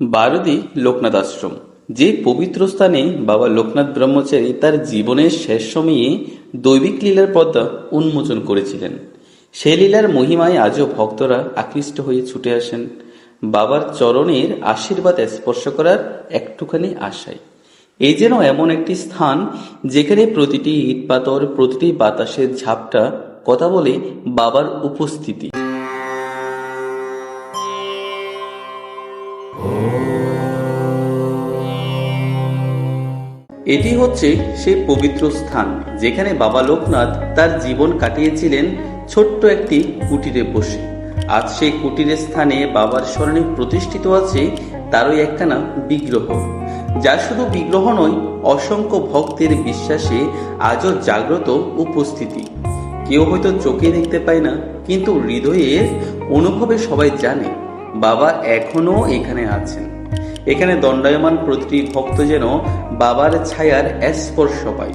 বারদি লোকনাথ আশ্রম। যে পবিত্র স্থানে বাবা লোকনাথ ব্রহ্মচারী তার জীবনের শেষ সময়ে দৈবিক লীলার পদ্মা উন্মোচন করেছিলেন। সেই লীলার মহিমায় আজও ভক্তরা আকৃষ্ট হয়ে ছুটে আসেন। বাবার চরণের আশীর্বাদ স্পর্শ করার একটুখানি আশায়। এই যেন এমন একটি স্থান যেখানে প্রতিটি ইট পাথর প্রতিটি বাতাসের ঝাপটা, কথা বলে বাবার উপস্থিতি। এটি হচ্ছে সেই পবিত্র স্থান যেখানে বাবা লোকনাথ তার জীবন কাটিয়েছিলেন ছোট্ট একটি কুটিরে বসে। আজ সেই কুটিরের স্থানে বাবার স্মরণে প্রতিষ্ঠিত আছে তারই একখানা বিগ্রহ। যা শুধু বিগ্রহ নয়, অসংখ্য ভক্তের বিশ্বাসে আজও জাগ্রত উপস্থিতি। কেউ হয়তো চোখে দেখতে পায় না, কিন্তু হৃদয়ের অনুভবে সবাই জানে বাবা এখনও এখানে আছেন। এখানে দণ্ডায়মান প্রতিটি ভক্ত যেন বাবার ছায়ার স্পর্শ পায়।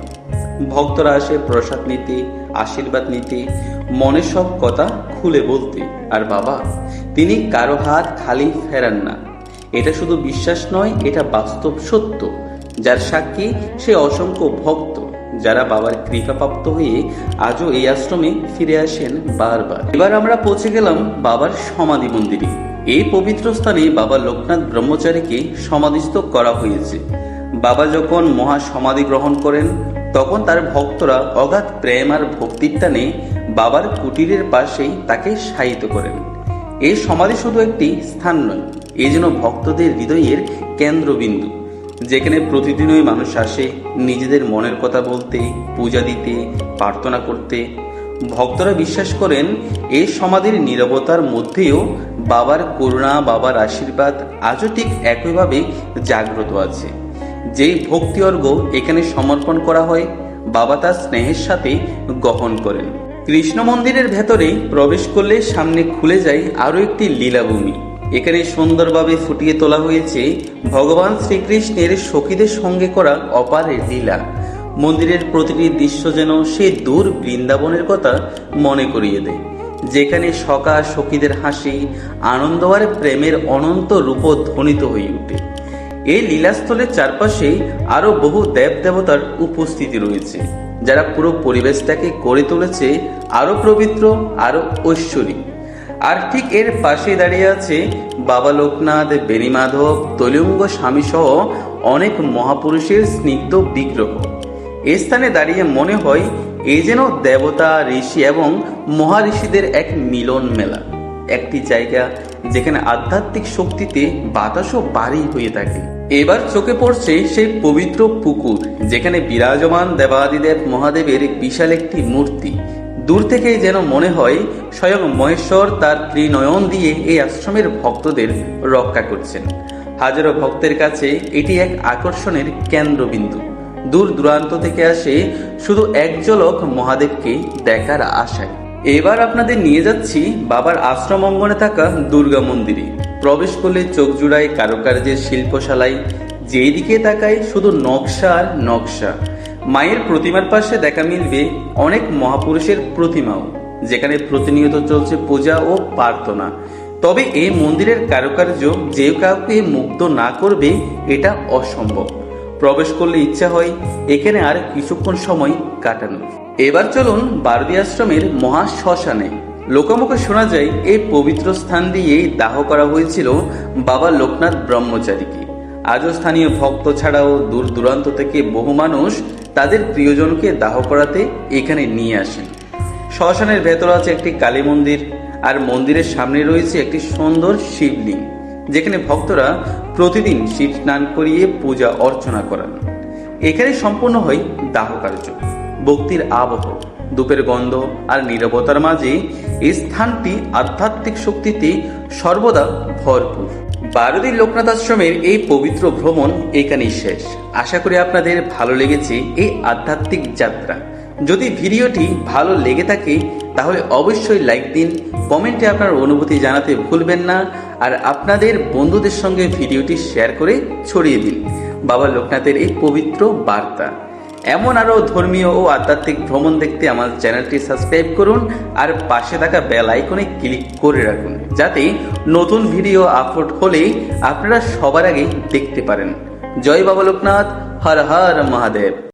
ভক্তরা আসে প্রসাদ নিতে, আশীর্বাদ নিতে, মনে সব কথা খুলে বলতে। আর বাবা, তিনি কারও হাত খালি ফেরান না। এটা শুধু বিশ্বাস নয়, এটা বাস্তব সত্য। যার সাক্ষী সে অসংখ্য ভক্ত, যারা বাবার কৃপাপ্রাপ্ত হয়ে আজও এই আশ্রমে ফিরে আসেন বারবার। এবার আমরা পৌঁছে গেলাম বাবার সমাধি মন্দিরে। এই পবিত্র স্থানে বাবা লোকনাথ ব্রহ্মচারীকে সমাধিস্থ করা হয়েছে। বাবা যখন মহা সমাধি গ্রহণ করেন, তখন তার ভক্তরা অগাধ প্রেম আর ভক্তির টানে বাবার কুটিরের পাশেই তাকে শায়িত করেন। এই সমাধি শুধু একটি স্থান নয় এই যেন ভক্তদের হৃদয়ের কেন্দ্রবিন্দু, যেখানে প্রতিদিনই মানুষ আসে নিজেদের মনের কথা বলতে, পূজা দিতে, প্রার্থনা করতে ভক্তরা বিশ্বাস করেন এই সমাধির নীরবতার মধ্যেও বাবার করুণা, বাবার আশীর্বাদ আজও ঠিক একইভাবে জাগ্রত আছে। যেই ভক্তি অর্ঘ এখানে সমর্পণ করা হয়, বাবা তার স্নেহের সাথে গ্রহণ করেন। কৃষ্ণ মন্দিরের ভেতরে প্রবেশ করলে সামনে খুলে যায় আরও একটি লীলাভূমি। এখানে সুন্দরভাবে ফুটিয়ে তোলা হয়েছে ভগবান শ্রীকৃষ্ণের সখীদের সঙ্গে করা অপার লীলা। মন্দিরের প্রতিটি দৃশ্য যেন সে দূর বৃন্দাবনের কথা মনে করিয়ে দেয়, যেখানে সকা সখীদের হাসি, আনন্দ আর প্রেমের অনন্ত রূপ ধ্বনিত হয়ে ওঠে। এই লীলাস্থলের চারপাশে আরও বহু দেব দেবতার উপস্থিতি রয়েছে, যারা পুরো পরিবেশটাকে গড়ে তুলেছে আরও পবিত্র আরও ঐশ্বরিক। আর ঠিক এর পাশে দাঁড়িয়ে আছে বাবা লোকনাথ, বেণীমাধব, তৈলঙ্গ স্বামী সহ অনেক মহাপুরুষের স্নিগ্ধ বিগ্রহ। স্থানে দাঁড়িয়ে মনে হয় এই যেন দেবতা, ঋষি এবং মহাঋষিদের এক মিলন মেলা। একটি জায়গা যেখানে আধ্যাত্মিক শক্তিতে বাতাসও বাড়ি হয়ে থাকে। এবার চোখে পড়ছে সেই পবিত্র পুকুর, যেখানে বিরাজমান দেবাদিদেব মহাদেবের বিশাল একটি মূর্তি। দূর থেকেই যেন মনে হয় স্বয়ং মহেশ্বর তার ত্রিনয়ন দিয়ে এই আশ্রমের ভক্তদের রক্ষা করছেন। হাজারো ভক্তের কাছে এটি এক আকর্ষণের কেন্দ্রবিন্দু। দূর দূরান্ত থেকে আসে শুধু এক ঝলক মহাদেবকে দেখার আশায়। এবার আপনাদের নিয়ে যাচ্ছি বাবার আশ্রম অঙ্গনে থাকা দুর্গা মন্দিরে। প্রবেশ করলে চোখ জুড়ায় কারুকার্যের শিল্পশালায়। যেই দিকে তাকায় শুধু নকশা আর নকশা। মায়ের প্রতিমার পাশে দেখা মিলবে অনেক মহাপুরুষের প্রতিমাও, যেখানে প্রতিনিয়ত চলছে পূজা ও প্রার্থনা। তবে এই মন্দিরের কারুকার্য যে কাউকে মুগ্ধ না করবে, এটা অসম্ভব। প্রবেশ করলে ইচ্ছা হয়, এখানে আর কিছুক্ষণ সময় কাটানো। এবার চলুন বারদি আশ্রমের মহা শ্মশানে। লোকমুখে শোনা যায়, এই পবিত্র স্থান দিয়েই দাহ করা হয়েছিল বাবা লোকনাথ ব্রহ্মচারীকে। আজও স্থানীয় ভক্ত ছাড়াও দূর দূরান্ত থেকে বহু মানুষ তাদের প্রিয়জনকে দাহ করাতে এখানে নিয়ে আসেন। শ্মশানের ভেতর আছে একটি কালী মন্দির, আর মন্দিরের সামনে রয়েছে একটি সুন্দর শিবলিঙ্গ। যেখানে ভক্তরা প্রতিদিন শিব স্নান করিয়ে পূজা অর্চনা করান। এখানে সম্পূর্ণ হয় দাহ কার্য, ভক্তির আবহ, ধূপের গন্ধ আর নিরবতার মাঝে এই স্থানটি আধ্যাত্মিক শক্তিতে সর্বদা ভরপুর। বারুদির লোকনাথ আশ্রমের এই পবিত্র ভ্রমণ এখানেই শেষ। আশা করি আপনাদের ভালো লেগেছে এই আধ্যাত্মিক যাত্রা। যদি ভিডিওটি ভালো লেগে থাকে, তাহলে অবশ্যই লাইক দিন, কমেন্টে আপনার অনুভূতি জানাতে ভুলবেন না, আর আপনাদের বন্ধুদের সঙ্গে ভিডিওটি শেয়ার করে ছড়িয়ে দিন। বাবা লোকনাথের এই পবিত্র বার্তা। এমন আরও ধর্মীয় ও আধ্যাত্মিক ভ্রমণ দেখতে আমার চ্যানেলটি সাবস্ক্রাইব করুন, আর পাশে থাকা বেল আইকনে ক্লিক করে রাখুন, যাতে নতুন ভিডিও আপলোড হলেই আপনারা সবার আগে দেখতে পারেন। জয় বাবা লোকনাথ, হর হর মহাদেব।